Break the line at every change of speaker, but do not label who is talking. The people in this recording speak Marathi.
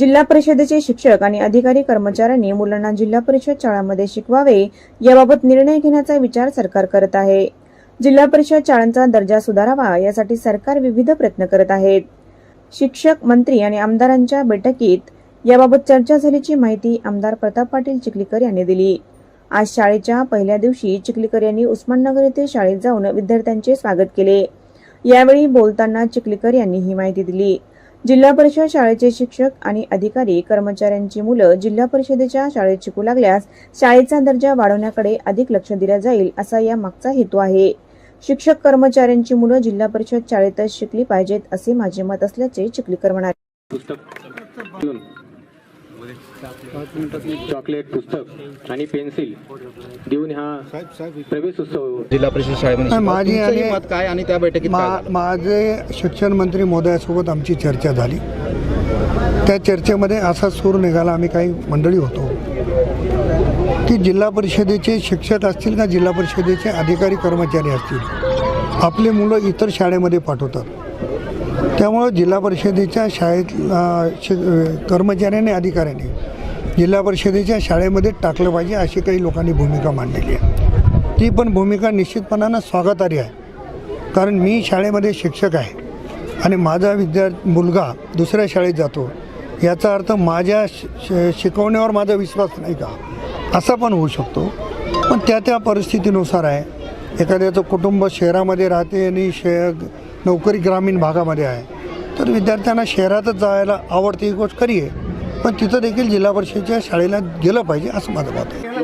जिल्हा परिषदेचे शिक्षक आणि अधिकारी कर्मचाऱ्यांनी मुलांना जिल्हा परिषद शाळांमध्ये शिकवावे याबाबत निर्णय घेण्याचा विचार सरकार करत आहे. जिल्हा परिषद शाळांचा दर्जा सुधारावा यासाठी सरकार विविध प्रयत्न करत आहेत शिक्षक मंत्री आणि आमदारांच्या बैठकीत याबाबत चर्चा झाल्याची माहिती आमदार प्रताप पाटील चिखलीकर यांनी दिली. आज शाळेच्या पहिल्या दिवशी चिखलीकर यांनी उस्माननगर येथे शाळेत जाऊन विद्यार्थ्यांचे स्वागत केले. यावेळी बोलताना चिखलीकर यांनी ही माहिती दिली. जिल्हा परिषद शाळेचे शिक्षक आणि अधिकारी कर्मचाऱ्यांची मुलं जिल्हा परिषदेच्या शाळेत शिकू लागल्यास शाळेचा दर्जा वाढवण्याकडे अधिक लक्ष दिला जाईल असा या मागचा हेतू आहे. शिक्षक कर्मचाऱ्यांची मुलं जिल्हा परिषद शाळेतच शिकली पाहिजेत असे माझे मत असल्याचे चिखलीकर म्हणाले.
चॉकलेट पुस्तक आणि पेन्सिल देऊन हा प्रवेश उत्सव
जिल्हा परिषद शाळेमध्ये.
माझी आणि-
मत काय आणि त्या बैठकीत?
माझे शिक्षण मंत्री महोदयासोबत आमची चर्चा झाली. त्या चर्चेमध्ये असा सूर निघाला आम्ही काही मंडळी होतो. की जिल्हा परिषदेचे शिक्षक असतील का जिल्हा परिषदेचे अधिकारी कर्मचारी असतील? आपली मुलं इतर शाळेमध्ये पाठवतात. त्यामुळं जिल्हा परिषदेच्या शाळेत शि कर्मचाऱ्यांनी अधिकाऱ्यांनी जिल्हा परिषदेच्या शाळेमध्ये टाकलं पाहिजे अशी काही लोकांनी भूमिका मांडलेली आहे. ती पण भूमिका निश्चितपणानं स्वागतार्ह आहे. कारण मी शाळेमध्ये शिक्षक आहे आणि माझा विद्यार्थी मुलगा दुसऱ्या शाळेत जातो याचा अर्थ माझ्या शि- शिकवण्यावर माझा विश्वास नाही का? असा पण होऊ शकतो. पण त्या त्या परिस्थितीनुसार आहे. एखाद्याचं कुटुंब शहरामध्ये राहते आणि शे नोकरी ग्रामीण भागामध्ये आहे. तर विद्यार्थ्यांना शहरातच जायला आवडते ही गोष्ट खरी आहे. पण तिथं देखील जिल्हा परिषदेच्या शाळेला गेलं पाहिजे असं माझं मत आहे.